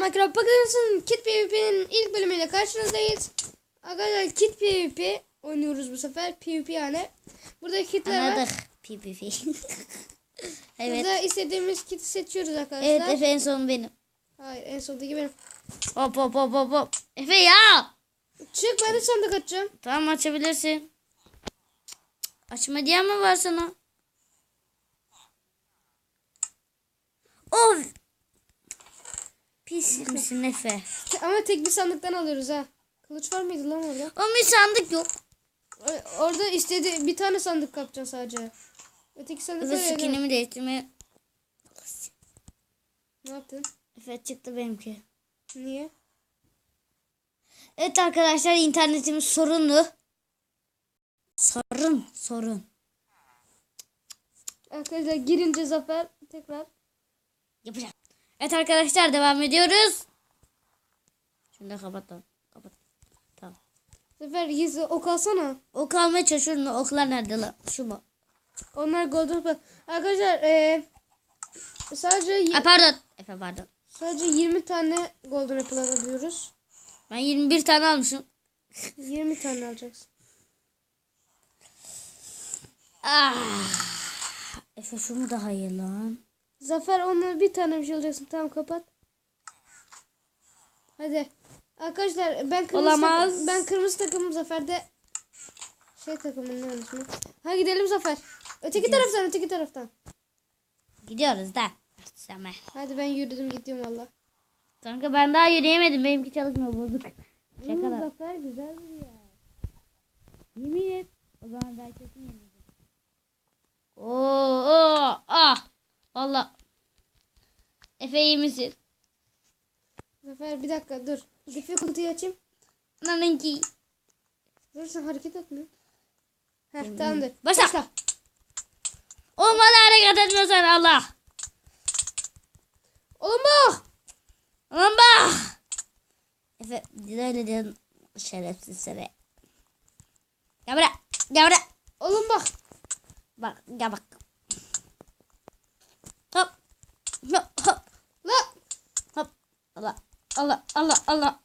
Minecraft Bakırsın Kit PvP'nin ilk bölümüyle karşınızdayız. Arkadaşlar Kit PvP oynuyoruz bu sefer. PvP yani. Burada kitler var. Anladık. PPP. evet. Burada istediğimiz kiti seçiyoruz arkadaşlar. Evet Efe en son benim. Hayır en sondaki benim. Hop hop hop hop hop. Efe ya. Çık ben de sandık açacağım. Tamam açabilirsin. Açma diyen mi var sana? Misin Efe? Ama tek bir sandıktan alıyoruz ha. Kılıç var mıydı lan orada? O bir sandık yok. Orada istedi bir tane sandık kapacaksın sadece. Öteki sandıklar Efe öyle. skinimi değiştirmeye. Ne yaptın? Efe çıktı benimki. Niye? Evet arkadaşlar internetimiz sorunlu. Sorun sorun. Arkadaşlar girince zafer tekrar. Yapacağım. Evet arkadaşlar devam ediyoruz. Şimdi kapat tamam. Kapat. Tamam. Zafer gizli ok alsana. Ok almaya çalışıyorum. da Oklar nerede lan? Şu mu? Onlar golden apple. Arkadaşlar eee sadece y- Aa, pardon. Efe pardon. sadece 20 tane golden apple alabiliyoruz. Ben 21 tane almışım. 20 tane alacaksın. Ah. Efe şu mu daha iyi lan? Zafer onları bir tane bir şey alacaksın. Tamam kapat. Hadi. Arkadaşlar ben kırmızı Olamaz. takım- ben kırmızı takımım Zafer'de şey takımın ne ismi? Ha gidelim Zafer. Öteki taraftan öteki taraftan. Gidiyoruz da. Sana. Hadi ben yürüdüm gidiyorum valla. Kanka ben daha yürüyemedim. Benimki çalışmıyor bozuk. Şaka da. Zafer güzel bir yer. Yemin et. O zaman ben kesin yeneceğim. Oo, oo, ah. Valla. Efe iyi misin? Zafer bir dakika dur. Difficulty'yi açayım. Nanınki. Dur sen hareket etme. Heh tamamdır. Başla. Oğlum bana hareket etmiyorsan Allah. Oğlum bak. Aman bak. Efe öyle diyorsun şerefsiz seni. Gel buraya. Gel buraya. Oğlum bak. Bak gel bak. Hop. Hop hop. La. Hop. Allah. Allah Allah Allah.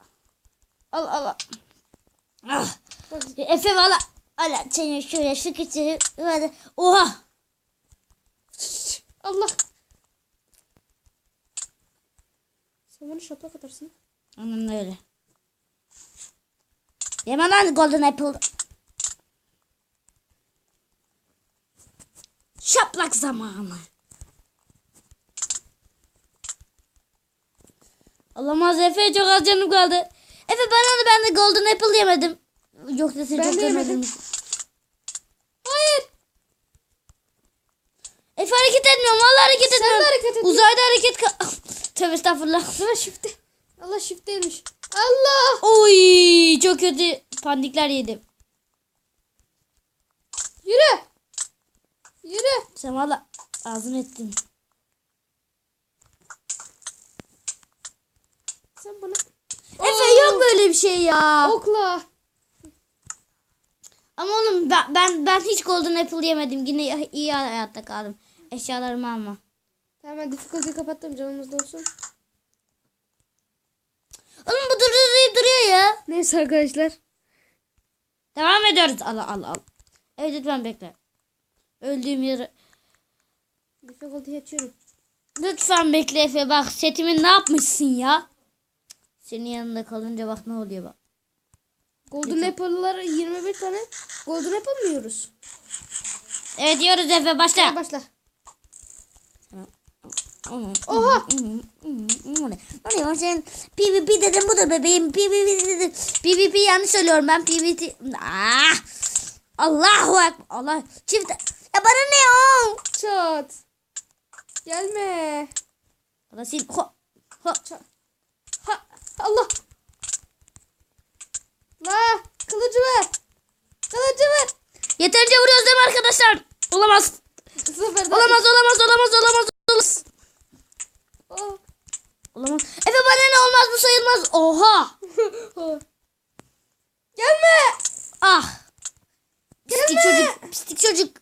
Allah Allah. Ah. Efe valla. Allah seni şöyle sıkıştırıp böyle. Oha. Allah. Sen bana şaplak atarsın. Annem öyle. Yeme lan golden apple. Şaplak zamanı. Olamaz Efe çok az canım kaldı. Efe bana da ben de golden apple yemedim. Yok da seni Ben çok yemedim. Hayır. Efe hareket etmiyorum. Vallahi hareket Sen etmiyorum. hareket ediyorsun. Uzayda hareket ka- Tövbe estağfurullah. Sana shift'te. Allah shift'teymiş. Allah. Oy çok kötü pandikler yedim. Yürü. Yürü. Sen valla ağzını ettin. Sen bana Efe yok böyle bir şey ya. okla. Ama oğlum ben, ben ben hiç golden apple yemedim. Yine iyi hayatta kaldım. Eşyalarımı alma. Tamam ben difficulty'yi kapattım canımızda olsun. Oğlum bu duruyor duruyor ya. Neyse arkadaşlar. Devam ediyoruz. Al al al. Evet lütfen bekle. Öldüğüm yeri. Difficulty'yi açıyorum. Lütfen bekle Efe bak setimi ne yapmışsın ya. Senin yanında kalınca bak ne oluyor bak. Golden Apple'lar 21 tane. Golden Apple mı yiyoruz? Evet diyoruz Efe başla. Başla. Oha. Ne var sen PvP dedim bu da bebeğim PvP dedim. PvP yanlış söylüyorum ben PvP. Ah. Allahu Ekber. Allah. Çift. Ya bana ne o? Çat. Gelme. Bana sil. Ho. Ho. Çat. Allah. La. Kılıcı ver. Kılıcı ver. Yeterince vuruyoruz değil mi arkadaşlar? Olamaz. Zafer Olamaz olamaz olamaz olamaz olamaz. Oh. Olamaz. Efe bana ne olmaz bu sayılmaz. Oha. Oh. Gelme. Ah. Pislik çocuk. Pislik çocuk.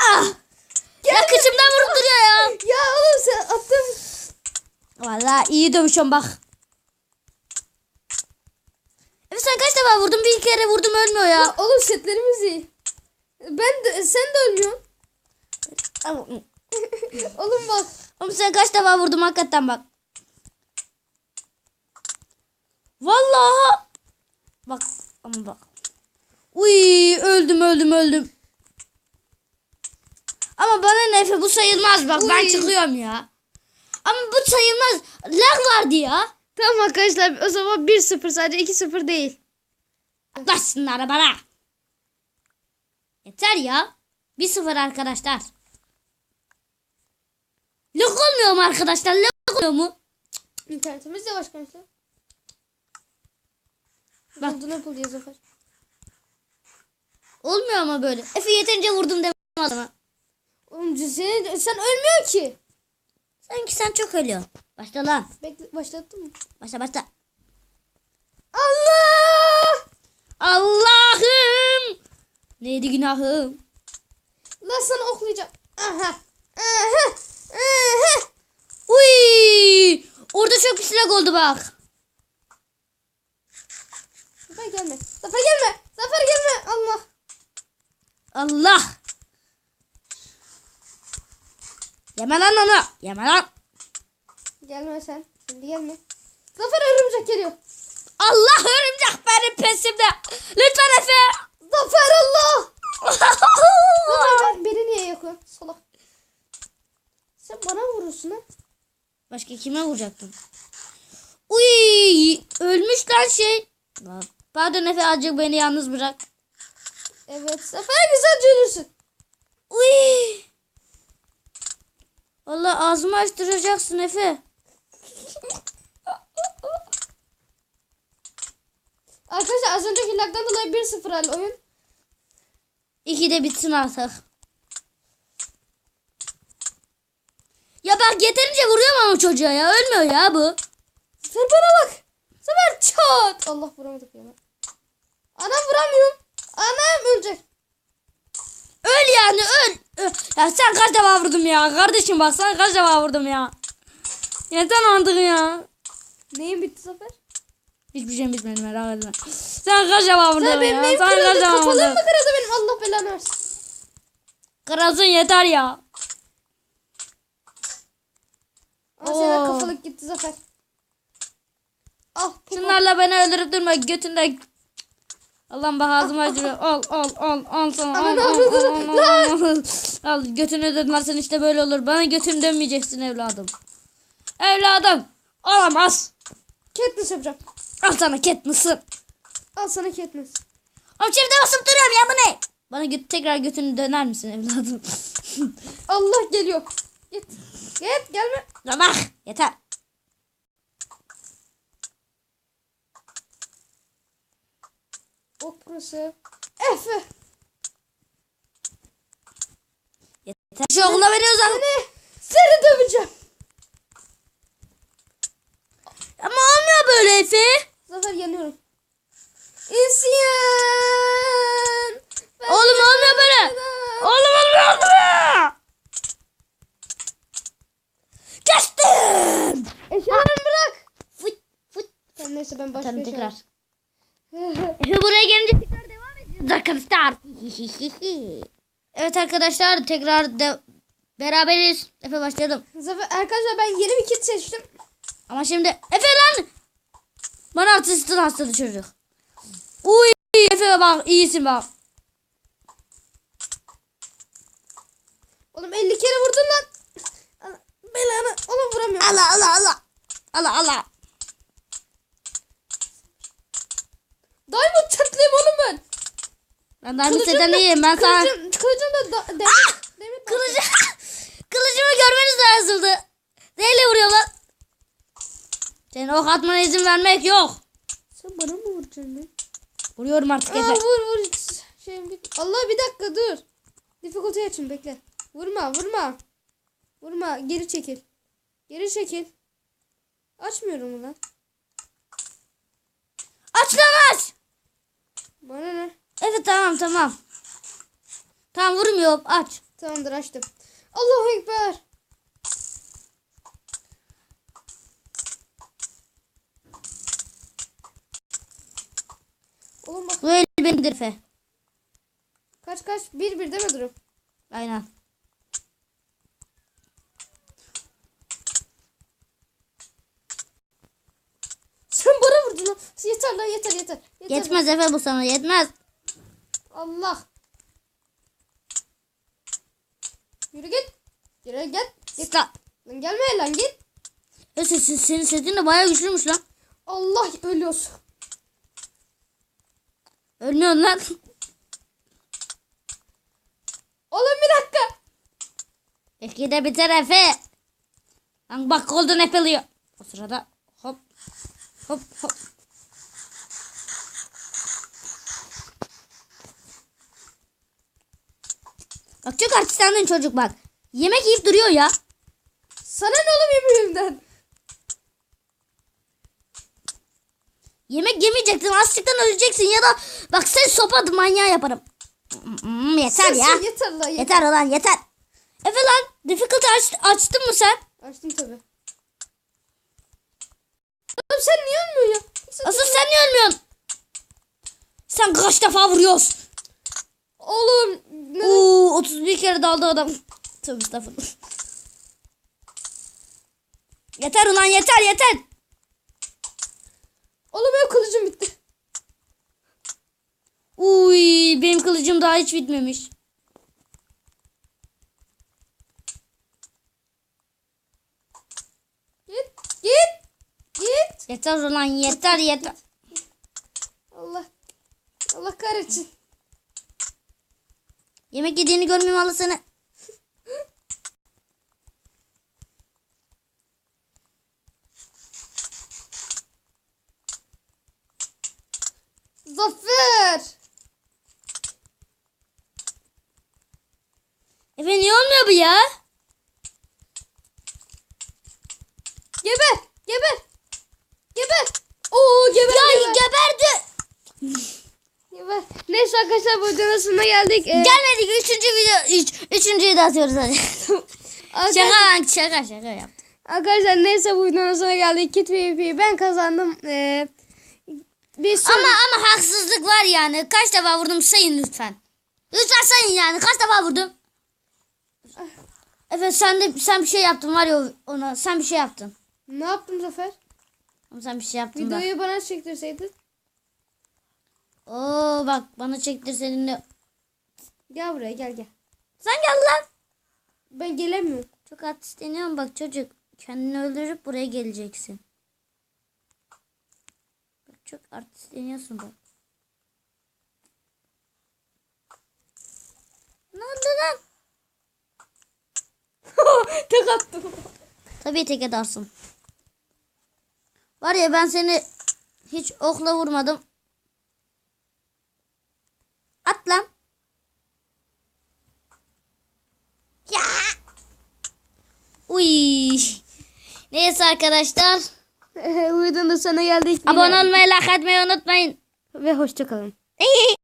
Ah. Ya kıçımdan vurup duruyor ya. Ya oğlum sen attın. Vallahi iyi dövüşüyorum bak. Evet sen kaç defa vurdun? Bir kere vurdum ölmüyor ya. Oğlum setlerimiz iyi. Ben de sen de ölmüyorsun. Oğlum bak. Oğlum sen kaç defa vurdum hakikaten bak. Vallahi. Bak ama bak. Uy öldüm öldüm öldüm. Ama bana nefe bu sayılmaz bak ben Uy. çıkıyorum ya. Ama bu sayılmaz. Lag vardı ya. Tamam arkadaşlar o zaman 1-0 sadece 2-0 değil. Yaklaşsınlar bana. Yeter ya. 1-0 arkadaşlar. Lag olmuyor mu arkadaşlar? Lag olmuyor mu? İnternetimiz yavaş arkadaşlar. Bak. Golden Apple diye zafer. Olmuyor ama böyle. Efe yeterince vurdum demem adama. Oğlum seni, sen ölmüyor ki. Sanki sen çok ölüyorsun. Başla lan. Bekle başlattın mı? Başla başla. Allah! Allah'ım. Neydi günahım? Lan sana oklayacağım. Aha. Aha. Aha. Uy! Orada çok pis lag oldu bak. Zafer gelme. Zafer gelme. Zafer gelme. Allah. Allah. Yeme lan onu. Yeme lan. Gelme sen. Şimdi gelme. Zafer örümcek geliyor. Allah örümcek benim pesimde. Lütfen Efe. Zafer Allah. Zafer ben beni niye yakıyor? Salak. Sen bana vurursun ha. Başka kime vuracaktın? Uy! Ölmüş lan şey. Pardon Efe azıcık beni yalnız bırak. Evet. Zafer güzelce ölürsün. Uy! Vallahi ağzımı açtıracaksın Efe. Arkadaşlar az önceki lagdan dolayı 1-0 hal oyun. İki de bitsin artık. Ya bak yeterince vuruyorum ama çocuğa ya. Ölmüyor ya bu. Zafer bana bak. Zafer çat. Allah vuramadık ya. Anam vuramıyorum. Anam ölecek. Öl yani öl. Ya sen kaç defa vurdum ya. Kardeşim bak sana kaç defa vurdum ya. Yeter artık ya. Neyin bitti Zafer? Hiçbir şey bitmedi merak etme. Sen kaç defa vurdun benim ya. neyim Sen kaç defa vurdun. mı kırıldı benim? Allah belanı versin. Kırılsın yeter ya. Aa, senin kafalık gitti Zafer. Ah. Şunlarla beni öldürüp durma götünde. Allah'ım bak ağzıma acıyor. Al al al al sana. Al al Allah'ım, al al al. Al götünü dönmezsen işte böyle olur. Bana götünü dönmeyeceksin evladım. Evladım. Olamaz. Katniss yapacağım. Al sana Katniss'ı. Al sana Katniss. Oğlum çifte basıp duruyorum ya bu ne? Bana gö- tekrar götünü döner misin evladım? Allah geliyor. Git. Git gelme. Ya bak yeter. Ok burası. Efe. Yeter. Şu okula beni uzak. Seni. Döveceğim. Ama olmuyor böyle Efe. Zafer yanıyorum. İsyan. Ben Oğlum olmuyor böyle. Oğlum olmuyor olmuyor. Kestim. Eşyalarımı bırak. Fıt fıt. Neyse ben başka Tamam tekrar. Efe buraya gelince tekrar devam edeceğiz arkadaşlar. evet arkadaşlar tekrar de beraberiz. Efe başlayalım. Zafer arkadaşlar ben yeni bir kit seçtim. Ama şimdi Efe lan. Bana artistin hastalı çocuk. Uy Efe bak iyisin bak. Oğlum 50 kere vurdun lan. Belanı. Oğlum vuramıyorum. Allah Allah Allah. Allah Allah. Diamond çatlayayım oğlum ben. Ben daha bir seden iyiyim. Ben sana Kılıcım, kılıcım da demir, demir kılıcı, kılıcımı görmeniz lazımdı. Neyle vuruyor lan? Senin ok atmana izin vermek yok. Sen bana mı vuracaksın lan? Vuruyorum artık Aa, Efe. vur vur. Şeyim bit. Allah bir dakika dur. Difficulty açın bekle. Vurma vurma. Vurma geri çekil. Geri çekil. Açmıyorum bunu. Aç lan aç. Bana ne? Evet tamam tamam. Tamam vurmuyor aç. Tamamdır açtım. Allahu Ekber. Oğlum bak. Böyle bendir fe. Kaç kaç? Bir bir değil durum? Aynen. Yeter lan yeter yeter. yeter Yetmez Efe bu sana yetmez. Allah. Yürü git. Yürü git. Git. Lan. Lan gelme lan git. E, se- se- senin sesin de bayağı güçlüymüş lan. Allah ölüyorsun. Ölmüyorsun lan. Oğlum bir dakika. Peki de biter Efe. Lan bak golden apple O sırada hop hop hop. Bak çok artistandın çocuk bak. Yemek yiyip duruyor ya. Sana ne oğlum yemeğimden? Yemek yemeyeceksin. Açlıktan öleceksin ya da bak sen sopa manyağı yaparım. Hmm, yeter ya. Yeter, lan yeter. Yeter ulan yeter. Efe lan difficulty aç, açtın mı sen? Açtım tabi. Oğlum sen niye ölmüyorsun? Asıl sen niye ölmüyorsun? Sen kaç defa vuruyorsun? Oğlum. Ne? Oo 31 kere daldı adam. Tövbe estağfurullah. Yeter ulan yeter yeter. Oğlum benim kılıcım bitti. Uy benim kılıcım daha hiç bitmemiş. Git. Git. Git. Yeter ulan yeter yeter. Allah. Allah kahretsin. Yemek yediğini görmeyeyim Allah seni. Zafer. Efe niye olmuyor bu ya? Geber. Geber. Geber. Oo geber. Ya geber. geberdi. Neyse arkadaşlar bu videonun sonuna geldik. Ee, Gelmedik üçüncü video. Üç, üçüncüyü de atıyoruz hadi. şaka şaka şaka yaptım. arkadaşlar neyse bu videonun sonuna geldik. Kit PvP ben kazandım. Ee, bir son... Ama ama haksızlık var yani. Kaç defa vurdum sayın lütfen. Lütfen sayın yani. Kaç defa vurdum? Evet sen de sen bir şey yaptın var ya ona. Sen bir şey yaptın. Ne yaptım Zafer? Ama sen bir şey yaptın da. Videoyu bana çektirseydin. Oo bak bana çektirsenin de. Gel buraya gel gel. Sen gel lan. Ben gelemiyorum. Çok artistleniyorsun bak çocuk. Kendini öldürüp buraya geleceksin. Bak çok artistleniyorsun bak. Ne oldu lan? Tek attım. Tabii tek edersin. Var ya ben seni hiç okla vurmadım. At lan. Ya. Uy. Neyse arkadaşlar. bu videonun sonuna geldik. Abone olmayı, like atmayı unutmayın. Ve hoşçakalın.